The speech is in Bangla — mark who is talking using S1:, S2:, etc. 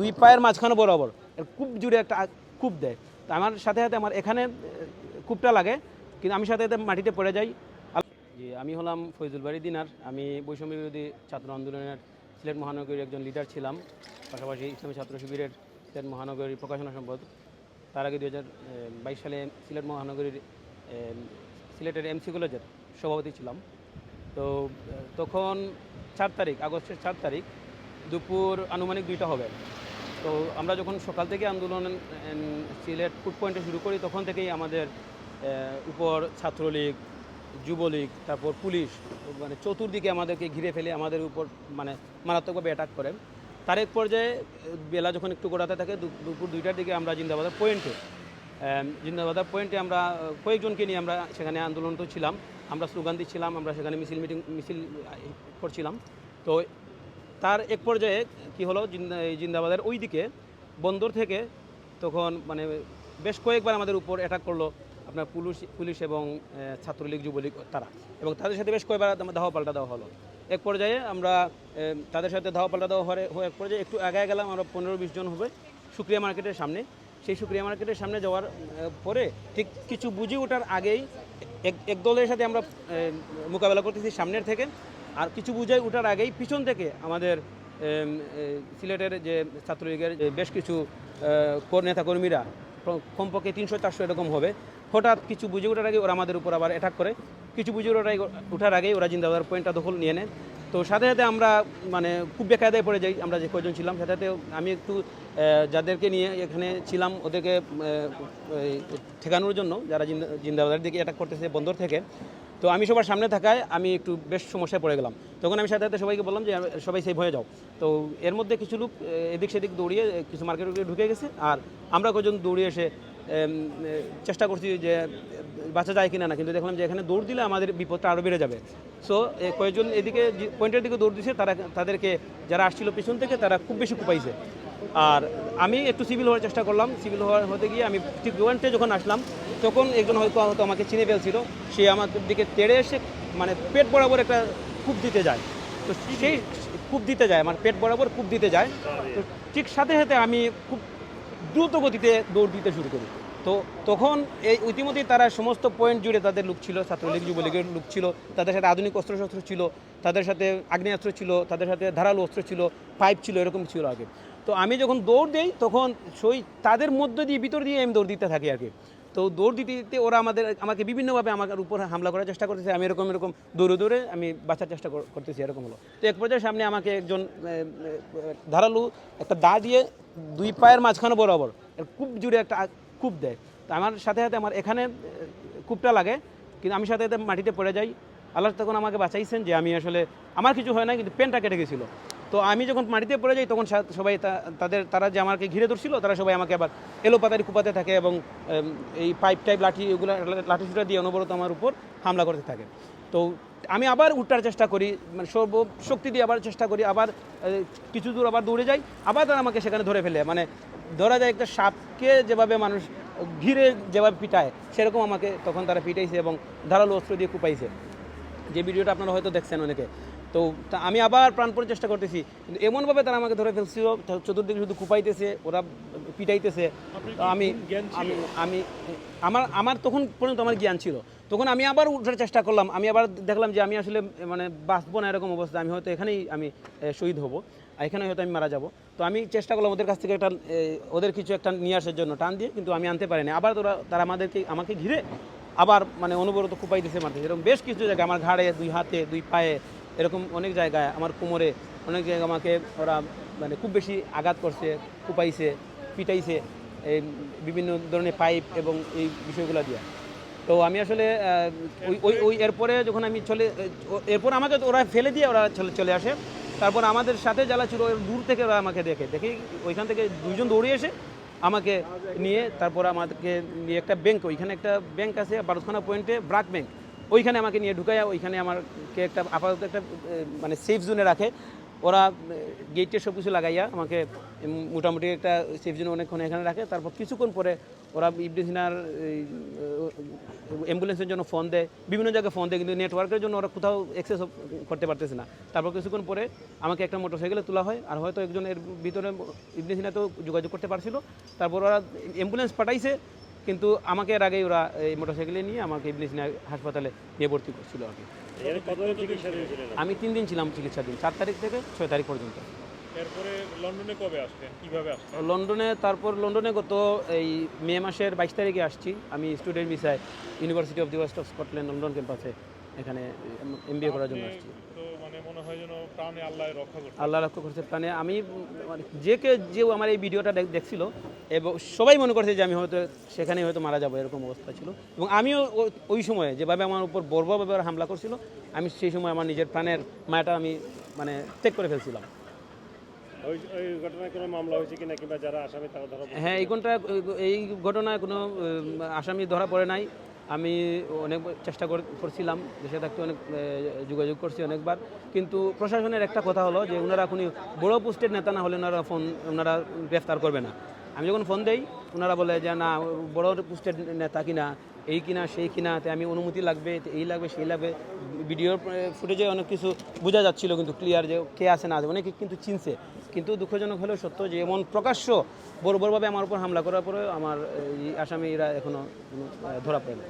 S1: দুই পায়ের মাঝখানে বরাবর। কূপ জুড়ে একটা কূপ দেয়। তো আমার সাথে সাথে আমার এখানে কূপটা লাগে, কিন্তু আমি সাথে সাথে মাটিতে পড়ে যাই। জি, আমি হলাম ফৈজুল বাড়ি দিনার। আমি বৈষম্য বিরোধী ছাত্র আন্দোলনের সিলেট মহানগরীর একজন লিডার ছিলাম। পাশাপাশি ইসলামী ছাত্র শিবিরের সিলেট মহানগরীর প্রকাশনা সম্পদ তার আগে দুই হাজার বাইশ সালে সিলেট মহানগরীর সিলেটের এমসি কলেজের সভাপতি ছিলাম। তো তখন চার তারিখ, আগস্টের চার তারিখ, দুপুর আনুমানিক দুইটা হবে। তো আমরা যখন সকাল থেকে আন্দোলন সিলেট ফুড পয়েন্টে শুরু করি, তখন থেকেই আমাদের উপর ছাত্রলীগ, যুবলীগ, তারপর পুলিশ মানে চতুর্দিকে আমাদেরকে ঘিরে ফেলে আমাদের উপর মানে মারাত্মকভাবে অ্যাটাক করে। তার এক পর্যায়ে, বেলা যখন একটু গোড়াতে থাকে দুপুর দুইটার দিকে আমরা জিন্দাবাদের পয়েন্টে জিন্দাবাদার পয়েন্টে আমরা কয়েকজনকে নিয়ে আমরা সেখানে আন্দোলন তো ছিলাম। আমরা স্লোগান দিচ্ছিলাম, আমরা সেখানে মিছিল মিটিং মিছিল করছিলাম। তো তার এক পর্যায়ে কি হলো জিন্দাবাদের ওই দিকে বন্দর থেকে তখন মানে বেশ কয়েকবার আমাদের উপর অ্যাটাক করল আপনার পুলিশ পুলিশ এবং ছাত্রলীগ, যুবলীগ তারা। এবং তাদের সাথে বেশ কয়েকবার ধাওয়া পাল্টা দেওয়া হলো। এক পর্যায়ে আমরা তাদের সাথে ধাওয়া পাল্টা দেওয়া হওয়ার এক পর্যায়ে একটু আগায় গেলাম, আমরা পনেরো বিশ জন হবে সুক্রিয়া মার্কেটের সামনে। সেই সুক্রিয়া মার্কেটের সামনে যাওয়ার পরে ঠিক কিছু বুঝে ওঠার আগেই এক এক দলের সাথে আমরা মোকাবেলা করতেছি সামনের থেকে। আর কিছু বুঝাই ওঠার আগেই পিছন থেকে আমাদের সিলেটের যে ছাত্রলীগের বেশ কিছু নেতাকর্মীরা কমপক্ষে তিনশো চারশো এরকম হবে। হঠাৎ কিছু বুঝে ওঠার আগে ওরা আমাদের উপর আবার অ্যাটাক করে। কিছু বুঝে ওঠার ওঠার আগেই ওরা জিন্দাবাদের পয়েন্টটা দখল নিয়ে নেয়। তো সাথে সাথে আমরা মানে খুব বেকায়দায় পড়ে যাই, আমরা যে কয়জন ছিলাম, সাথে সাথে আমি একটু যাদেরকে নিয়ে এখানে ছিলাম, ওদেরকে ঠেকানোর জন্য, যারা জিন্দা- জিন্দাবাদের দিকে অ্যাটাক করতেছে বন্দর থেকে তো আমি সবার সামনে থাকায় আমি একটু বেশ সমস্যায় পড়ে গেলাম। তখন আমি সাথে সাথে সবাইকে বললাম যে সবাই সেভ হয়ে যাও। তো এর মধ্যে কিছু লোক এদিক সেদিক দৌড়িয়ে কিছু মার্কেটে ঢুকে গেছে। আর আমরা কজন দৌড়িয়ে এসে চেষ্টা করছি যে, বাঁচা যায় কিনা না। কিন্তু দেখলাম যে এখানে দৌড় দিলে আমাদের বিপদটা আরও বেড়ে যাবে। সো কয়েকজন এদিকে পয়েন্টের দিকে দৌড় দিছে, তারা, তাদেরকে যারা আসছিল পিছন থেকে, তারা খুব বেশি কুপাইছে। আর আমি একটু সিভিল হওয়ার চেষ্টা করলাম। সিভিল হওয়ার হতে গিয়ে আমি ঠিক পয়েন্টে যখন আসলাম তখন একজন হয়তো হয়তো আমাকে চিনে ফেলছিল, সে আমার দিকে তেড়ে এসে মানে পেট বরাবর একটা কূপ দিতে যায়। তো সেই কূপ দিতে যায়, আমার পেট বরাবর কূপ দিতে যায়। তো ঠিক সাথে সাথে আমি খুব দ্রুত গতিতে দৌড় দিতে শুরু করি। তো তখন এই ইতিমধ্যেই তারা সমস্ত পয়েন্ট জুড়ে তাদের লোক ছিল, ছাত্রলীগ, যুবলীগের লোক ছিল, তাদের সাথে আধুনিক অস্ত্রশস্ত্র ছিল, তাদের সাথে আগ্নেয়াস্ত্র ছিল, তাদের সাথে ধারালো অস্ত্র ছিল পাইপ ছিল, এরকম ছিল আগে। তো আমি যখন দৌড় দেই, তখন সই তাদের মধ্য দিয়ে, ভিতর দিয়ে আমি দৌড় দিতে থাকি আর তো দৌড় দিতে দিতে ওরা আমাদের, আমাকে বিভিন্নভাবে আমার উপর হামলা করার চেষ্টা করতেছে। আমি এরকম এরকম দৌড়ে দৌড়ে আমি বাঁচার চেষ্টা করতেছি, এরকম হলো। তো এক পর্যায়ে সামনে আমাকে একজন ধারালু একটা দা দিয়ে দুই পায়ের মাঝখানে বরাবর খুব জুড়ে একটা কূপ দেয়। তো আমার সাথে সাথে আমার এখানে কূপটা লাগে, কিন্তু আমি সাথে সাথে মাটিতে পড়ে যাই। আল্লাহ তখন আমাকে বাঁচাইছেন যে আমি আসলে, আমার কিছু হয় না কিন্তু পেনটা কেটে গেছিল। তো আমি যখন মাটিতে পড়ে যাই, তখন সবাই তাদের তারা যে আমাকে ঘিরে ধরছিল, তারা সবাই আমাকে আবার এলো পাতারি কুপাতে থাকে এবং এই পাইপ টাইপ লাঠি এগুলো লাঠি সুটা দিয়ে অনবরত আমার উপর হামলা করতে থাকে। তো আমি আবার উঠার চেষ্টা করি মানে সর্ব শক্তি দিয়ে আবার চেষ্টা করি, আবার কিছু দূর আবার দৌড়ে যাই, আবার তারা আমাকে সেখানে ধরে ফেলে। মানে ধরা যায় একটা সাপকে যেভাবে মানুষ ঘিরে যেভাবে পিটায়, সেরকম আমাকে তখন তারা পিটাইছে এবং ধারালো অস্ত্র দিয়ে কুপাইছে। যে ভিডিওটা আপনারা হয়তো দেখছেন অনেকে। তো আমি আবার প্রাণপণ চেষ্টা করতেছি। কিন্তু এমনভাবে তারা আমাকে ধরে ফেলছিল চতুর্দিকে শুধু কুপাইতেছে ওরা পিটাইতেছে। তো আমি আমি আমি আমার আমার তখন পর্যন্ত আমার জ্ঞান ছিল। তখন আমি আবার উঠার চেষ্টা করলাম আমি আবার দেখলাম যে আমি আসলে মানে বাঁচবো না এরকম অবস্থা আমি হয়তো এখানেই আমি শহীদ হব আর এখানে হয়তো আমি মারা যাব। তো আমি চেষ্টা করলাম ওদের কাছ থেকে একটা ওদের কিছু একটা নিয়ে আসার জন্য টান দিয়ে কিন্তু আমি আনতে পারিনি। আবার তোরা তারা আমাদেরকে আমাকে ঘিরে আবার মানে অনবরত কুপাই দিতে মারতেছে। এরকম বেশ কিছু জায়গায় আমার ঘাড়ে দুই হাতে দুই পায়ে এরকম অনেক জায়গায় আমার কোমরে অনেক জায়গায় আমাকে ওরা মানে খুব বেশি আঘাত করছে, কুপাইছে, পিটাইছে, এই বিভিন্ন ধরনের পাইপ এবং এই বিষয়গুলো দিয়ে। তো আমি আসলে ওই ওই ওই এরপরে যখন আমি চলে, এরপর আমাকে ওরা ফেলে দিয়ে ওরা চলে চলে আসে। তারপর আমাদের সাথে যারা ছিল দূর থেকে ওরা আমাকে দেখে। দেখে ওইখান থেকে দুজন দৌড়ে এসে আমাকে নিয়ে তারপর আমাদেরকে নিয়ে একটা ব্যাংক ওইখানে একটা ব্যাংক আছে বারোখানা পয়েন্টে ব্রাক ব্যাংক ওইখানে আমাকে নিয়ে ঢুকায় ওইখানে আমাকে একটা আপাতত একটা মানে সেফ জোনে রাখে। ওরা গেটে সব কিছু লাগাইয়া আমাকে মোটামুটি একটা সেফ জোনে অনেকক্ষণ এখানে রাখে। তারপর কিছুক্ষণ পরে ওরা ইবনে সিনার অ্যাম্বুলেন্সের জন্য ফোন দেয়। বিভিন্ন জায়গায় ফোন দেয়, কিন্তু নেটওয়ার্কের জন্য ওরা কোথাও অ্যাক্সেস করতে পারতেছে না। তারপর কিছুক্ষণ পরে আমাকে একটা মোটরসাইকেলে তোলা হয়। আর হয়তো একজন এর ভিতরে ইবনে সিনা তো যোগাযোগ করতে পারছিল। তারপর ওরা অ্যাম্বুলেন্স পাঠাইছে। কিন্তু আমাকে এর আগেই ওরা এই মোটরসাইকেলে নিয়ে আমাকে ইবলিশ নিয়ে হাসপাতালে নিয়ে ভর্তি করছিল আর কি। আমি তিন দিন ছিলাম চিকিৎসাধীন চার তারিখ থেকে ছয় তারিখ পর্যন্ত।
S2: এরপরে লন্ডনে কবে আসলেন? কীভাবে আসলেন?
S1: লন্ডনে তারপর লন্ডনে গত এই মে মাসের বাইশ তারিখে আসছি। আমি স্টুডেন্ট ভিসায় university of the west of Scotland London ক্যাম্পাসে এখানে এম করার জন্য আসছি।
S2: তো মানে মনে হয় যেন প্রাণে আল্লাহ রক্ষা করছে
S1: আল্লাহ রক্ষা করছে প্রাণে। আমি মানে যে কে যে আমার এই ভিডিওটা দেখ- দেখছিল এবং সবাই মনে করছে যে আমি হয়তো সেখানেই হয়তো মারা যাব এরকম অবস্থা ছিল। এবং আমিও ওই সময়ে যেভাবে আমার উপর বর্বরভাবে ওরা হামলা করছিল আমি সেই সময় আমার নিজের প্রাণের মায়াটা আমি মানে ত্যাগ করে ফেলছিলাম।
S3: ওই ওই ঘটনায় কোনো মামলা হয়েছে কিনা কিংবা যারা আসামি তারা ধরা পড়েছে?
S1: হ্যাঁ এই কোনটা এই ঘটনায় কোনো আসামি ধরা পড়ে নাই। আমি অনেক চেষ্টা কর- করছিলাম, দেশে থাকতে অনেক যোগাযোগ করছি অনেকবার। কিন্তু প্রশাসনের একটা কথা হলো যে ওনারা কোনো বড় পোস্টের নেতা না হলে ওনারা ফোন ওনারা গ্রেফতার করবে না। আমি যখন ফোন দেই ওনারা বলে যে, না, বড় পোস্টের নেতা কিনা, এই কিনা, সেই কিনা, তে আমি অনুমতি লাগবে এই লাগবে, সেই লাগবে। ভিডিওর ফুটেজে অনেক কিছু বোঝা যাচ্ছিল কিন্তু ক্লিয়ার যে, কে আছে না আছে, অনেকে কিন্তু চিনছে। কিন্তু দুঃখজনক হলেও সত্য যে এমন প্রকাশ্য বড় বড়ভাবে আমার উপর হামলা করার পরে আমার এই আসামিরা এখনও ধরা পড়ে না